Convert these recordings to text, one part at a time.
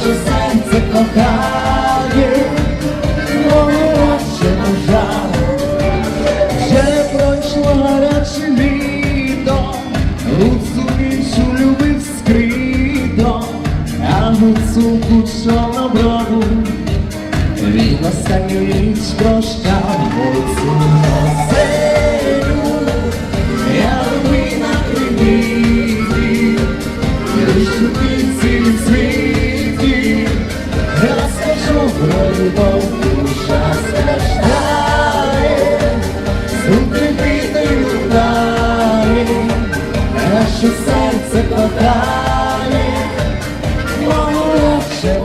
наше серце кохає, Моє розчину жаль, вже пройшло гаряче літо, Гуцу іншу любив скрито, а гуцу кучо на брову, він останню ніч прощав. що серце подалі, мому легше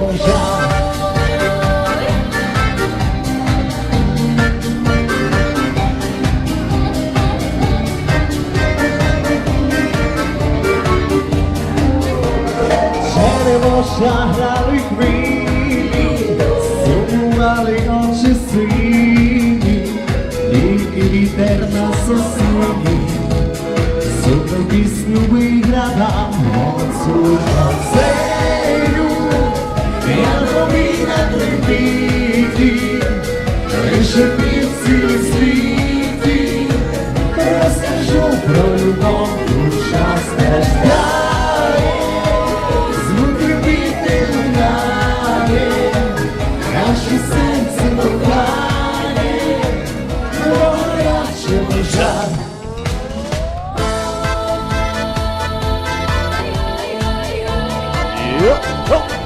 Черево Шаграли хвилі, сумували очі сині, тільки вітер на сусідні сумну пісню виграла Моцу Моцею, я тобі на трибіті, лише під цілі світі, розкажу про любов. 诶